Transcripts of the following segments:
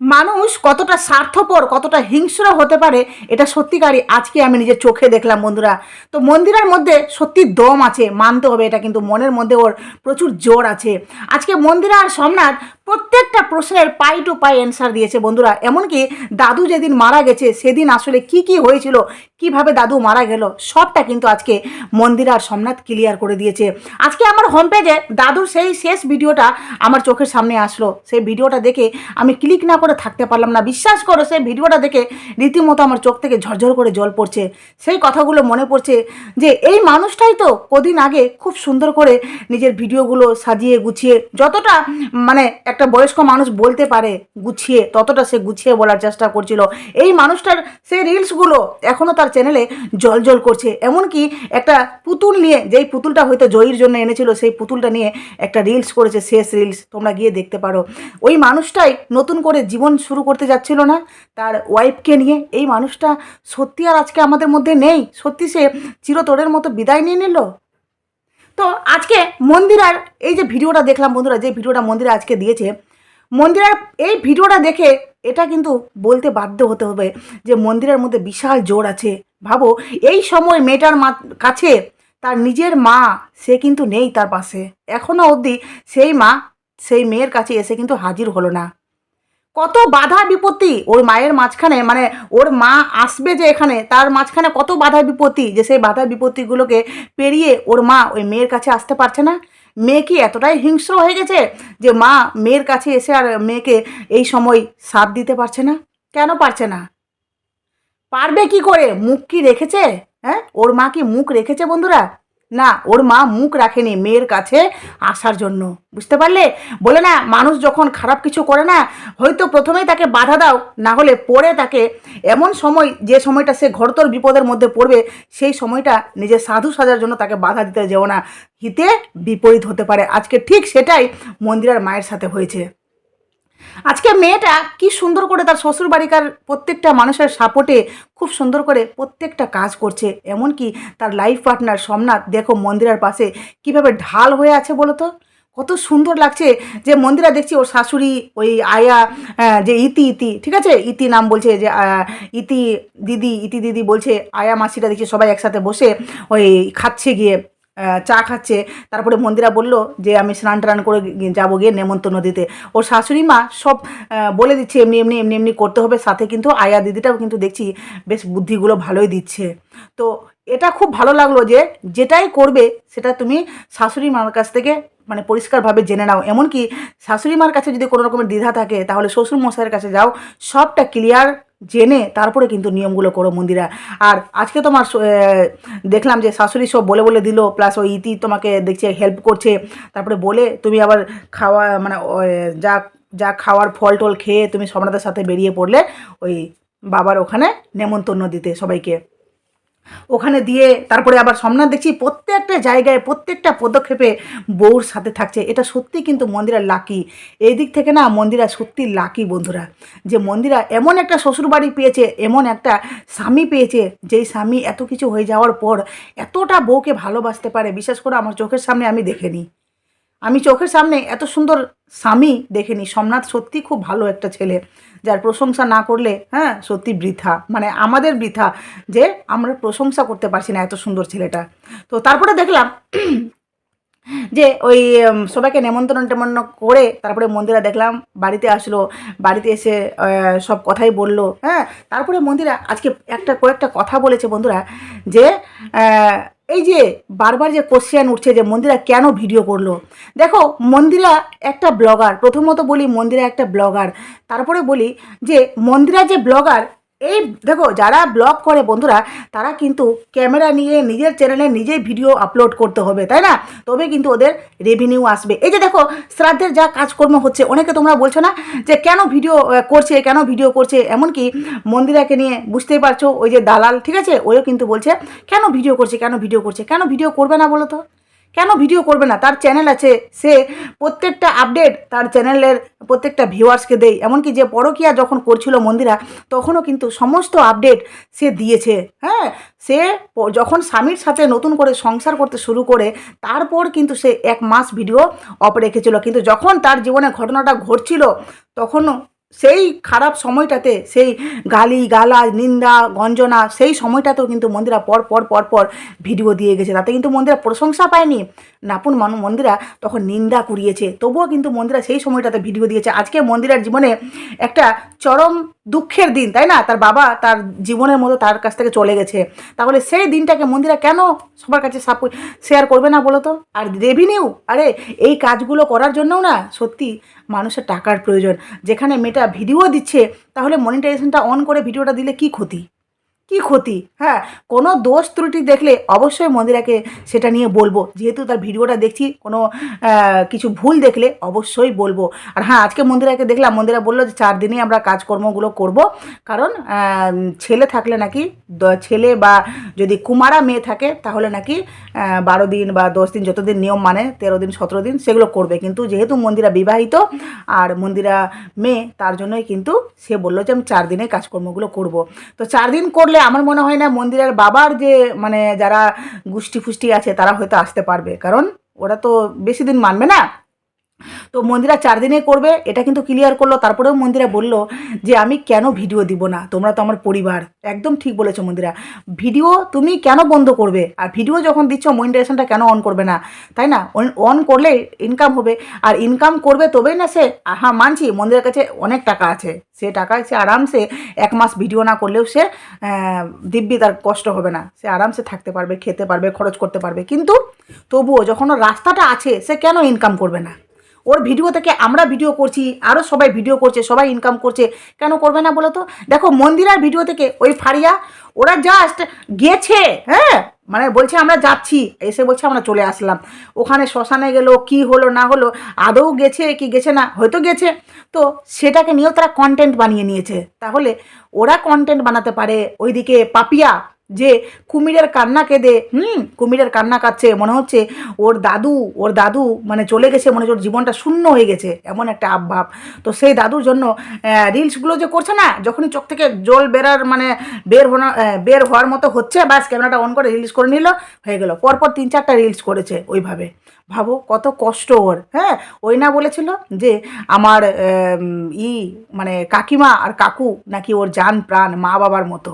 মানুষ কতটা স্বার্থপর, কতটা হিংস্র হতে পারে, এটা সত্যিকারই আজকে আমি নিজের চোখে দেখলাম বন্ধুরা। তো মন্দিরার মধ্যে সত্যি দম আছে, মানতে হবে, এটা কিন্তু মনের মধ্যে ওর প্রচুর জোর আছে। আজকে মন্দিরা আর সোমনাথ প্রত্যেকটা প্রশ্নের পাই টু পাই অ্যান্সার দিয়েছে বন্ধুরা। এমনকি দাদু যেদিন মারা গেছে, সেদিন আসলে কি কি হয়েছিল, কীভাবে দাদু মারা গেল, সবটা কিন্তু আজকে মন্দির আর সোমনাথ ক্লিয়ার করে দিয়েছে। আজকে আমার হোম পেজে দাদুর সেই শেষ ভিডিওটা আমার চোখের সামনে আসলো। সেই ভিডিওটা দেখে আমি ক্লিক না করে থাকতে পারলাম না। বিশ্বাস করো, সেই ভিডিওটা দেখে রীতিমতো আমার চোখ থেকে ঝরঝর করে জল পড়ছে। সেই কথাগুলো মনে পড়ছে যে, এই মানুষটাই তো কদিন আগে খুব সুন্দর করে নিজের ভিডিওগুলো সাজিয়ে গুছিয়ে যতটা মানে একটা বয়স্ক মানুষ বলতে পারে গুছিয়ে, ততটা সে গুছিয়ে বলার চেষ্টা করছিল। এই মানুষটার সেই রিলসগুলো এখনও তার চ্যানেলে জল জল করছে। এমনকি একটা পুতুল নিয়ে, যেই পুতুলটা হয়তো জয়ীর জন্য এনেছিল, সেই পুতুলটা নিয়ে একটা রিলস করেছে, শেষ রিলস তোমরা গিয়ে দেখতে পারো। ওই মানুষটাই নতুন করে জীবন শুরু করতে যাচ্ছিল না, তার ওয়াইফকে নিয়ে। এই মানুষটা সত্যি আর আজকে আমাদের মধ্যে নেই? সত্যি সে চিরতরের মতো বিদায় নিয়ে নিল? তো আজকে মন্দিরার এই যে ভিডিওটা দেখলাম বন্ধুরা, যে ভিডিওটা মন্দিরা আজকে দিয়েছে, মন্দিরার এই ভিডিওটা দেখে এটা কিন্তু বলতে বাধ্য হতে হবে যে মন্দিরের মধ্যে বিশাল জোর আছে। ভাবো, এই সময় মেয়েটার মা কাছে তার নিজের মা, সে কিন্তু নেই তার পাশে। এখনও অবধি সেই মা, সেই মেয়ের কাছে এসে কিন্তু হাজির হলো না। কত বাধা বিপত্তি ওর মায়ের মাঝখানে মানে ওর মা আসবে যে এখানে, তার মাঝখানে কত বাধা বিপত্তি যে সেই বাধা বিপত্তিগুলোকে পেরিয়ে ওর মা ওই মেয়ের কাছে আসতে পারছে না। মেয়ে কি এতটাই হিংস্র হয়ে গেছে যে মা মেয়ের কাছে এসে আর মেয়েকে এই সময় সাথ দিতে পারছে না? কেন পারছে না? পারবে কি করে? মুখ কি রেখেছে? হ্যাঁ? ওর মা কি মুখ রেখেছে বন্ধুরা? না, ওর মা মুখ রাখেনি মেয়ের কাছে আসার জন্য। বুঝতে পারলে? বলে না, মানুষ যখন খারাপ কিছু করে না, হয়তো প্রথমেই তাকে বাধা দাও, না হলে পরে তাকে এমন সময়, যে সময়টা সে ঘরতর বিপদের মধ্যে পড়বে, সেই সময়টা নিজের সাধু সাজার জন্য তাকে বাধা দিতে যেও না। হিতে বিপরীত হতে পারে। আজকে ঠিক সেটাই মন্দিরার মায়ের সাথে হয়েছে। আজকে মেয়েটা কি সুন্দর করে তার শ্বশুর বাড়িকার প্রত্যেকটা মানুষের সাপোর্টে খুব সুন্দর করে প্রত্যেকটা কাজ করছে। এমনকি তার লাইফ পার্টনার সোমনাথ, দেখো মন্দিরের পাশে কীভাবে ঢাল হয়ে আছে বলো তো? কত সুন্দর লাগছে যে মন্দিরা দেখছি ওর শাশুড়ি, ওই আয়া যে ইতি ইতি, ঠিক আছে? ইতি নাম বলছে যে ইতি দিদি ইতি দিদি বলছে, আয়া মাসিরা দেখছি সবাই একসাথে বসে ওই খাচ্ছে গিয়ে। চা খাচ্ছে। তারপরে মন্দিরা বলল যে, আমি স্নান টান করে যাব গিয়ে নেমন্তন্ন নদীতে। ওর শাশুড়ি মা সব বলে দিচ্ছে, এমনি এমনি এমনি এমনি করতে হবে। সাথে কিন্তু আয়া দিদিটাও কিন্তু দেখছি বেশ বুদ্ধিগুলো ভালোই দিচ্ছে। তো এটা খুব ভালো লাগল যে, যেটাই করবে সেটা তুমি শাশুড়ি মার কাছ থেকে মানে পরিষ্কারভাবে জেনে নাও। এমনকি শাশুড়ি মার কাছে যদি কোনো রকমের দ্বিধা থাকে, তাহলে শ্বশুর মশাইয়ের কাছে যাও, সবটা ক্লিয়ার জেনে তারপরে কিন্তু নিয়মগুলো করো মন্দিরা। আর আজকে তোমার দেখলাম যে শাশুড়ি সব বলে বলে দিল প্লাস ওই ইতি তোমাকে দেখছে হেল্প করছে। তারপরে বলে তুমি আবার খাওয়া মানে যা যা খাওয়ার ফল টল খেয়ে তুমি সম্রাটের সাথে বেরিয়ে পড়লে ওই বাবার ওখানে নেমন্তন্ন দিতে সবাইকে। ওখানে দিয়ে তারপরে আবার সোমনাথ দেখছি প্রত্যেকটা জায়গায়, প্রত্যেকটা পদক্ষেপে বউর সাথে থাকছে। এটা সত্যি কিন্তু মন্দিরা লাকি। এই দিক থেকে না মন্দিরা সত্যি লাকি বন্ধুরা। যে মন্দিরা এমন একটা শ্বশুরবাড়ি পেয়েছে, এমন একটা স্বামী পেয়েছে, যেই স্বামী এত কিছু হয়ে যাওয়ার পর এতটা বউকে ভালোবাসতে পারে। বিশেষ করে, আমার চোখের সামনে আমি দেখিনি আমি চোখের সামনে এত সুন্দর স্বামী দেখিনি। সোমনাথ সত্যি খুব ভালো একটা ছেলে। যার প্রশংসা না করলে হ্যাঁ সত্যি বৃথা। মানে আমাদের বৃথা যে আমরা প্রশংসা করতে পারছি না এত সুন্দর ছেলেটা। তো তারপরে দেখলাম যে ওই সবাইকে নেমন্তন্ন টেমন্তন্ন করে তারপরে মন্দিরা দেখলাম, বাড়িতে আসলো, বাড়িতে এসে সব কথাই বলল হ্যাঁ? তারপরে মন্দিরা আজকে একটা, কয়েকটা কথা বলেছে বন্ধুরা, যে এই যে বারবার যে কোশ্চেন উঠছে যে মন্দিরা কেন ভিডিও করল? দেখো, মন্দিরা একটা ব্লগার প্রথমত বলি মন্দিরা একটা ব্লগার তারপরে বলি যে মন্দিরা যে ব্লগার এই দেখো, যারা ব্লগ করে বন্ধুরা, তারা কিন্তু ক্যামেরা নিয়ে, নিজের চ্যানেলে নিজেই ভিডিও আপলোড করতে হবে, তাই না? তবে কিন্তু ওদের রেভিনিউ আসবে। এই যে দেখো, শ্রাদ্ধের যা কাজকর্ম হচ্ছে, অনেকে তোমরা বলছো না যে কেন ভিডিও করছে, কেন ভিডিও করছে? এমনকি মন্দিরাকে নিয়ে বুঝতেই পারছ, ওই যে দালাল, ঠিক আছে? ওইও কিন্তু বলছে, কেন ভিডিও করছে, কেন ভিডিও করছে? কেন ভিডিও করবে না বলো তো? কেন ভিডিও করবে না? তার চ্যানেল আছে। সে প্রত্যেকটা আপডেট তার চ্যানেলের প্রত্যেকটা ভিউয়ার্সকে দেয়। এমনকি যে পরকিয়া যখন করছিল মন্দিরা, তখনও কিন্তু সমস্ত আপডেট সে দিয়েছে। হ্যাঁ? সে যখন স্বামীর সাথে নতুন করে সংসার করতে শুরু করে, তারপর কিন্তু সে এক মাস ভিডিও অপ রেখেছিল। কিন্তু যখন তার জীবনে ঘটনাটা ঘটছিল, তখনও সেই খারাপ সময়টাতে, সেই গালি গালা নিন্দা, গঞ্জনা, সেই সময়টাতেও কিন্তু মন্দিরা পর পর পর পর ভিডিও দিয়ে গেছে। তাতে কিন্তু মন্দিরা প্রশংসা পায়নি। নাপুন মানু, মন্দিরা তখন নিন্দা কুড়িয়েছে। তবুও কিন্তু মন্দিরা সেই সময়টাতে ভিডিও দিয়েছে। আজকে মন্দিরার জীবনে একটা চরম দুঃখের দিন, তাই না? তার বাবা তার জীবনের মতো তার কাছ থেকে চলে গেছে। তাহলে সেই দিনটাকে মন্দিরা কেন সবার কাছে শেয়ার করবে না বলো তো? আর রেভিনিউ আরে, এই কাজগুলো করার জন্যও না, সত্যি মানুষের টাকার প্রয়োজন। যেখানে মেয়েটা ভিডিও দিচ্ছে, তাহলে মনিটাইজেশনটা অন করে ভিডিওটা দিলে কি ক্ষতি? কি ক্ষতি? হ্যাঁ কোনো দোষ ত্রুটি দেখলে অবশ্যই মন্দিরাকে সেটা নিয়ে বলব। যেহেতু তার ভিডিওটা দেখছি, কোনো কিছু ভুল দেখলে অবশ্যই বলব। আর হ্যাঁ আজকে মন্দিরাকে দেখলাম, মন্দিরা বলল যে চার দিনেই আমরা কাজকর্মগুলো করব। কারণ ছেলে থাকলে নাকি ছেলে বা যদি কুমারা মেয়ে থাকে, তাহলে নাকি বারো দিন বা দশ দিন যতদিন নিয়ম মানে তেরো দিন, সতেরো দিন সেগুলো করবে। কিন্তু যেহেতু মন্দিরা বিবাহিত, আর মন্দিরা মেয়ে, তার জন্যই কিন্তু সে বলল যে আমি চার দিনে কাজকর্মগুলো করব। তো চার দিন করলে আমার মনে হয় না মন্দিরের বাবার যে মানে যারা গুষ্টি ফুষ্টি আছে তারা হয়তো আসতে পারবে। কারণ ওরা তো বেশি দিন মানবে না। তো মন্দিরা চার দিনে করবে, এটা কিন্তু ক্লিয়ার করল, তারপরেও মন্দিরা বলল যে আমি কেন ভিডিও দিব না? তোমরা তো আমার পরিবার। একদম ঠিক বলেছ মন্দিরা। ভিডিও তুমি কেন বন্ধ করবে? আর ভিডিও যখন দিচ্ছ মনিটাইজেশনটা কেন অন করবে না? তাই না? অন করলে ইনকাম হবে। আর ইনকাম করবে তবেই না সে হ্যাঁ মানছি, মন্দিরের কাছে অনেক টাকা আছে। সে টাকায় সে আরামসে এক মাস ভিডিও না করলেও সে দিব্যি তার কষ্ট হবে না। সে আরামসে থাকতে পারবে, খেতে পারবে, খরচ করতে পারবে। কিন্তু তবুও যখন রাস্তাটা আছে, সে কেন ইনকাম করবে না? ওর ভিডিও থেকে আমরা ভিডিও করছি আরও সবাই ভিডিও করছে, সবাই ইনকাম করছে। কেন করবে না বলো তো? দেখো মন্দিরার ভিডিও থেকে ওই ফারিয়া, ওরা জাস্ট গেছে হ্যাঁ? মানে বলছে আমরা যাচ্ছি, এসে বলছে আমরা চলে আসলাম। ওখানে শ্মশানে গেলো, কি হলো, না হলো, আদৌ গেছে কি গেছে না, হয়তো গেছে। তো সেটাকে নিয়েও তারা কন্টেন্ট বানিয়ে নিয়েছে। তাহলে ওরা কন্টেন্ট বানাতে পারে ওইদিকে পাপিয়া যে কুমিরের কান্না কেঁদে, হুম, কুমিরের কান্না কাচ্ছে মনে হচ্ছে ওর দাদু ওর দাদু মানে চলে গেছে, মনে হচ্ছে ওর জীবনটা শূন্য হয়ে গেছে, এমন একটা আবভাব। তো সেই দাদুর জন্য রিলসগুলো যে করছে না, যখনই চোখ থেকে জল বেরার মানে বের হওয়া বের হওয়ার মতো হচ্ছে, ব্যাস ক্যামেরাটা অন করে রিলস করে নিল, হয়ে গেল। পরপর তিন চারটা রিলস করেছে ওইভাবে। ভাবো কত কষ্ট ওর হ্যাঁ? ওই না বলেছিল যে আমার ই মানে কাকিমা আর কাকু নাকি ওর জান প্রাণ মা বাবার মতো।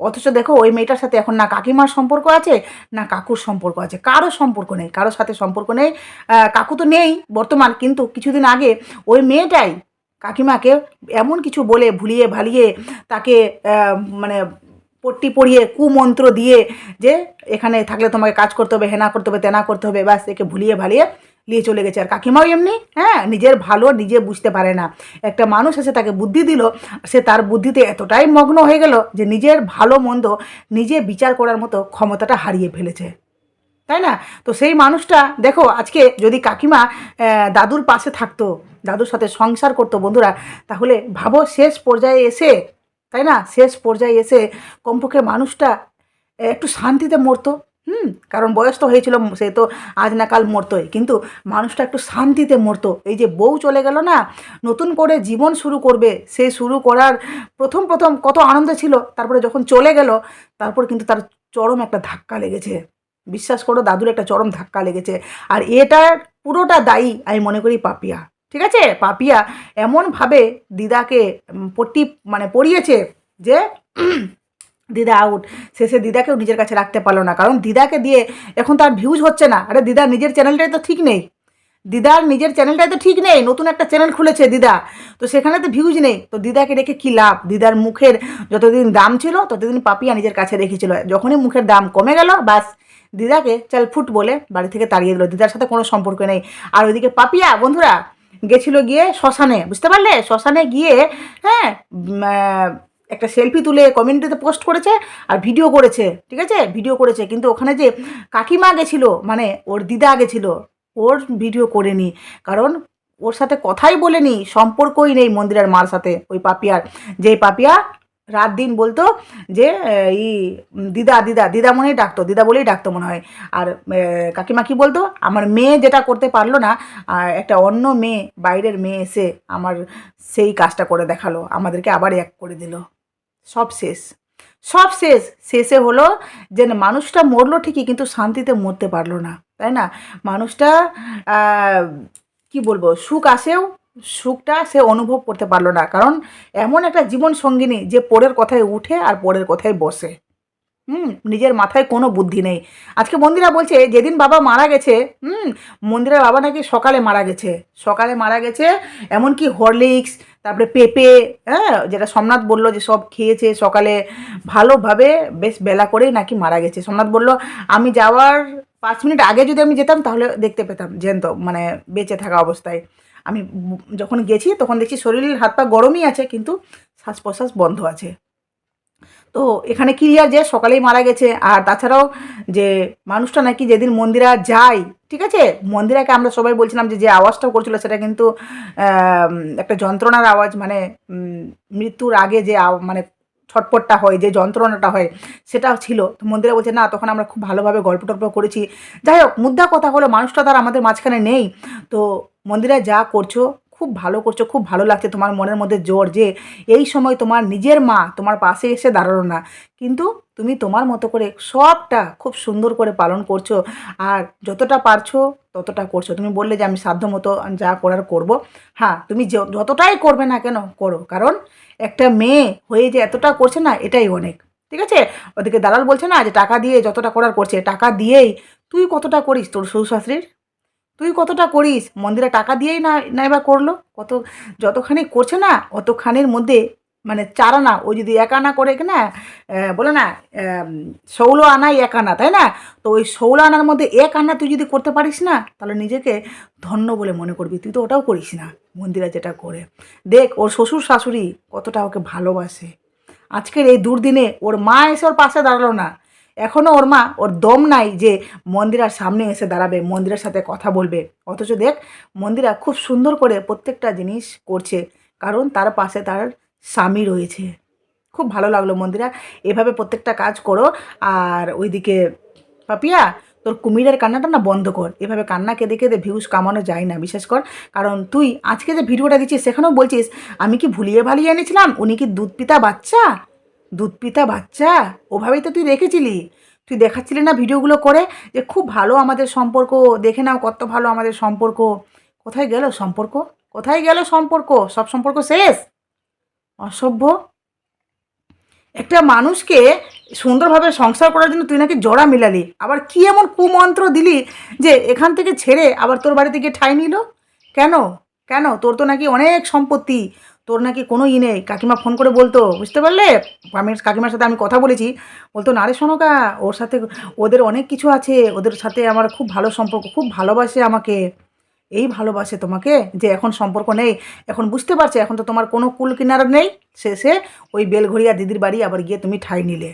অথচ দেখো ওই মেয়েটার সাথে এখন না কাকিমার সম্পর্ক আছে, না কাকুর সম্পর্ক আছে। কারও সম্পর্ক নেই কারোর সাথে সম্পর্ক নেই। কাকু তো নেই বর্তমান, কিন্তু কিছুদিন আগে ওই মেয়েটাই কাকিমাকে এমন কিছু বলে ভুলিয়ে ভালিয়ে তাকে মানে পট্টি পড়িয়ে কুমন্ত্র দিয়ে যে এখানে থাকলে তোমাকে কাজ করতে হবে, হেনা করতে হবে, তেনা করতে হবে, ব্যাস, একে ভুলিয়ে ভালিয়ে নিয়ে চলে গেছে। আর কাকিমাও এমনি হ্যাঁ নিজের ভালো নিজে বুঝতে পারে না। একটা মানুষ এসে তাকে বুদ্ধি দিল, সে তার বুদ্ধিতে এতটাই মগ্ন হয়ে গেল যে নিজের ভালো মন্দ নিজে বিচার করার মতো ক্ষমতাটা হারিয়ে ফেলেছে। তাই না? তো সেই মানুষটা, দেখো, আজকে যদি কাকিমা দাদুর পাশে থাকতো, দাদুর সাথে সংসার করতো বন্ধুরা, তাহলে ভাবো শেষ পর্যায়ে এসে, তাই না? শেষ পর্যায়ে এসে কমপক্ষে মানুষটা একটু শান্তিতে মরতো। হুম, কারণ বয়স তো হয়েছিল, সে তো আজ না কাল মরতোই। কিন্তু মানুষটা একটু শান্তিতে মরতো। এই যে বউ চলে গেল না, নতুন করে জীবন শুরু করবে। সে শুরু করার প্রথম প্রথম কত আনন্দ ছিল, তারপরে যখন চলে গেল, তারপর কিন্তু তার চরম একটা ধাক্কা লেগেছে। বিশ্বাস করো, দাদুর একটা চরম ধাক্কা লেগেছে। আর এটার পুরোটা দায়ী, আমি মনে করি, পাপিয়া। ঠিক আছে? পাপিয়া এমনভাবে দিদাকে পট্টি মানে পড়িয়েছে যে দিদা আউট শেষে দিদাকেও নিজের কাছে রাখতে পারল না, কারণ দিদাকে দিয়ে এখন তার ভিউজ হচ্ছে না। আরে দিদার নিজের চ্যানেলটাই তো ঠিক নেই। দিদার নিজের চ্যানেলটাই তো ঠিক নেই। নতুন একটা চ্যানেল খুলেছে দিদা। তো সেখানে তো ভিউজ নেই। তো দিদাকে রেখে কী লাভ? দিদার মুখের যতদিন দাম ছিল, ততদিন পাপিয়া নিজের কাছে রেখেছিল। যখনই মুখের দাম কমে গেল, ব্যাস, দিদাকে চাল ফুট বলে বাড়ি থেকে তাড়িয়ে দিল। দিদার সাথে কোনো সম্পর্ক নেই। আর ওইদিকে পাপিয়া, বন্ধুরা, গেছিল গিয়ে শ্মশানে, বুঝতে পারলে? শ্মশানে গিয়ে হ্যাঁ একটা সেলফি তুলে কমিউনিটিতে পোস্ট করেছে আর ভিডিও করেছে ঠিক আছে? ভিডিও করেছে কিন্তু ওখানে যে কাকিমা গেছিল মানে ওর দিদা গেছিল ওর ভিডিও করেনি। কারণ ওর সাথে কথাই বলেনি সম্পর্কই নেই মন্দিরের মার সাথে ওই পাপিয়ার। যে পাপিয়া রাত দিন বলতো যে আহ, ই দিদা দিদা দিদা মনেই ডাকতো দিদা বলেই ডাকতো মনে হয়। আর কাকিমা কি বলতো আমার মেয়ে যেটা করতে পারল না একটা অন্য মেয়ে বাইরের মেয়ে এসে আমার সেই কাজটা করে দেখাল আমাদেরকে আবার এক করে দিল। সব শেষ। সব শেষ। শেষে হলো যে মানুষটা মরলো ঠিকই কিন্তু শান্তিতে মরতে পারল না, তাই না? মানুষটা কি বলব, সুখ আসেও, সুখটা সে অনুভব করতে পারল না। কারণ এমন একটা জীবন সঙ্গিনী যে পরের কথায় উঠে আর পরের কথায় বসে। হুম, নিজের মাথায় কোনো বুদ্ধি নেই। আজকে মন্দিরা বলছে, যেদিন বাবা মারা গেছে, হুম, মন্দিরের বাবা নাকি সকালে মারা গেছে। সকালে মারা গেছে, এমনকি হরলিক্স তারপরে পেঁপে হ্যাঁ যেটা সোমনাথ বলল যে সব খেয়েছে সকালে ভালোভাবে, বেশ বেলা করেই নাকি মারা গেছে। সোমনাথ বলল, আমি যাওয়ার পাঁচ মিনিট আগে যদি আমি যেতাম তাহলে দেখতে পেতাম, জ্যান্ত মানে বেঁচে থাকা অবস্থায়। আমি যখন গেছি তখন দেখছি শরীরের হাত পা গরমই আছে, কিন্তু শ্বাস প্রশ্বাস বন্ধ আছে। তো এখানে ক্লিয়ার যে সকালেই মারা গেছে। আর তাছাড়াও যে মানুষটা নাকি যেদিন মন্দিরা যায়, ঠিক আছে? মন্দিরাকে আমরা সবাই বলছিলাম যে যে আওয়াজটা করছিল সেটা কিন্তু একটা যন্ত্রণার আওয়াজ মানে মৃত্যুর আগে যে মানে ছটপটটা হয়, যে যন্ত্রণাটা হয় সেটাও ছিল। তো মন্দিরা বলছে, না, তখন আমরা খুব ভালোভাবে গল্প টল্প করেছি। যাই হোক, মুদ্রা কথা হলো, মানুষটা তার আমাদের মাঝখানে নেই। তো মন্দিরা যা করছ খুব ভালো করছ, খুব ভালো লাগছে তোমার মনের মধ্যে জোর যে এই সময় তোমার নিজের মা তোমার পাশে এসে দাঁড়াল না। কিন্তু তুমি তোমার মতো করে সবটা খুব সুন্দর করে পালন করছ আর যতটা পারছ ততটা করছ। তুমি বললে যে আমি সাধ্য মতো যা করার করব। হ্যাঁ তুমি যতটাই করবে না কেন করো। কারণ একটা মেয়ে হয়ে যে এতটা করছে না, এটাই অনেক। ঠিক আছে? ওদিকে দালাল বলছে না যে টাকা দিয়ে যতটা করার করছে, টাকা দিয়েই তুই কতটা করিস তোর শ্বশুরশাশুড়ির? তুই কতটা করিস? মন্দিরে টাকা দিয়েই না নাই বা করল? কত, যতখানি করছে না, অতখানির মধ্যে মানে চার আনা ও যদি এক আনা করে না বলে না ষোলো আনাই এক আনা, তাই না? তো ওই ষোলো আনার মধ্যে এক আনা তুই যদি করতে পারিস না, তাহলে নিজেকে ধন্য বলে মনে করবি। তুই তো ওটাও করিস না, মন্দিরা যেটা করে। দেখ, ওর শ্বশুর শাশুড়ি কতটা ওকে ভালোবাসে। আজকের এই দুর্দিনে ওর মা এসে ওর পাশে দাঁড়াল না এখনও ওর মা, ওর দম নাই যে মন্দিরার সামনে এসে দাঁড়াবে, মন্দিরের সাথে কথা বলবে। অথচ দেখ, মন্দিরা খুব সুন্দর করে প্রত্যেকটা জিনিস করছে, কারণ তার পাশে তার স্বামী রয়েছে। খুব ভালো লাগল মন্দিরা, এভাবে প্রত্যেকটা কাজ করো। আর ওইদিকে, পাপিয়া, তোর কুমিরের কান্নাটা না বন্ধ কর। এভাবে কান্না কেঁদে কেঁদে ভিউজ কামানো যায় না বিশেষ কর। কারণ তুই আজকে যে ভিডিওটা দিচ্ছিস, সেখানেও বলছিস, আমি কি ভুলিয়ে ভালিয়ে এনেছিলাম? উনি কি দুধ পিতা বাচ্চা? দুধ পিতা বাচ্চা, ওভাবেই তো তুই রেখেছিলি তুই দেখাচ্ছিলি না ভিডিওগুলো করে যে খুব ভালো আমাদের সম্পর্ক, দেখে নাও কত ভালো আমাদের সম্পর্ক। কোথায় গেল সম্পর্ক? কোথায় গেল সম্পর্ক? সব সম্পর্ক শেষ? অসভ্য। একটা মানুষকে সুন্দরভাবে সংসার করার জন্য তুই নাকি জোড়া মিলালি। আবার কি এমন কুমন্ত্র দিলি যে এখান থেকে ছেড়ে আবার তোর বাড়িতে গিয়ে ঠাই নিল? কেন? কেন? তোর তো নাকি অনেক সম্পত্তি। তোর নাকি কোনো ই নেই? কাকিমা ফোন করে বলতো, বুঝতে পারলে? আমি কাকিমার সাথে আমি কথা বলেছি। বলতো, না রে শোনকা ওর সাথে ওদের অনেক কিছু আছে। ওদের সাথে আমার খুব ভালো সম্পর্ক, খুব ভালোবাসে আমাকে। এই ভালোবাসে তোমাকে যে এখন সম্পর্ক নেই। এখন বুঝতে পারছে, এখন তো তোমার কোনো কুল কিনারা নেই। শেষে ওই বেলঘড়িয়া দিদির বাড়ি আবার গিয়ে তুমি ঠাই নিলে।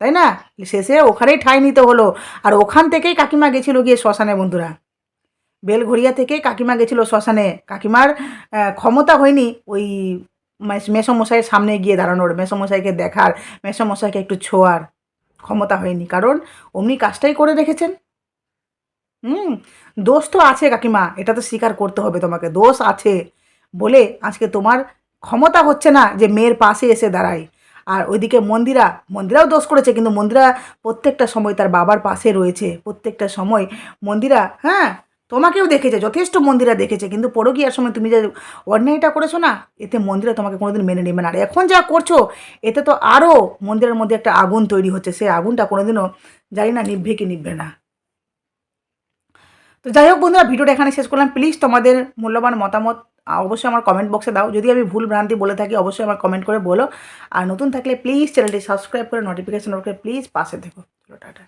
তাই না? শেষে ওখানেই ঠাই নিতে হলো। আর ওখান থেকেই কাকিমা গেছিল গিয়ে শ্মশানে বন্ধুরা। বেলঘড়িয়া থেকে কাকিমা গেছিল শ্মশানে। কাকিমার ক্ষমতা হয়নি ওই মেস- মেসোমশাইয়ের সামনে গিয়ে দাঁড়ানোর, মেসোমশাইকে দেখার, মেসোমশাইকে একটু ছোঁয়ার ক্ষমতা হয়নি। কারণ অমনি কাজটাই করে রেখেছেন। হুম, দোষ তো আছে কাকিমা, এটা তো স্বীকার করতে হবে তোমাকে, দোষ আছে বলে আজকে তোমার ক্ষমতা হচ্ছে না যে মেয়ের পাশে এসে দাঁড়ায়। আর ওইদিকে মন্দিরা, মন্দিরাও দোষ করেছে, কিন্তু মন্দিরা প্রত্যেকটা সময় তার বাবার পাশে রয়েছে। প্রত্যেকটা সময় মন্দিরা হ্যাঁ তোমাকেও দেখেছে, যথেষ্ট মন্দিরা দেখেছে, কিন্তু পরকীয়ার সময় তুমি যে অন্যায়টা করেছ না, এতে মন্দিরা তোমাকে কোনোদিন মেনে নেবে না। আর এখন যা করছ, এতে তো আরও মন্দিরের মধ্যে একটা আগুন তৈরি হচ্ছে, সেই আগুনটা কোনোদিনও জানি না নিভবে কি নিভবে না। তো যাই হোক বন্ধুরা, ভিডিওটা এখানে শেষ করলাম। প্লিজ তোমাদের মূল্যবান মতামত অবশ্যই আমার কমেন্ট বক্সে দাও। যদি আমি ভুল ভ্রান্তি বলে থাকি, অবশ্যই আমার কমেন্ট করে বলো। আর নতুন থাকলে প্লিজ চ্যানেলটি সাবস্ক্রাইব করে নোটিফিকেশন করে প্লিজ পাশে চলো, টাটা।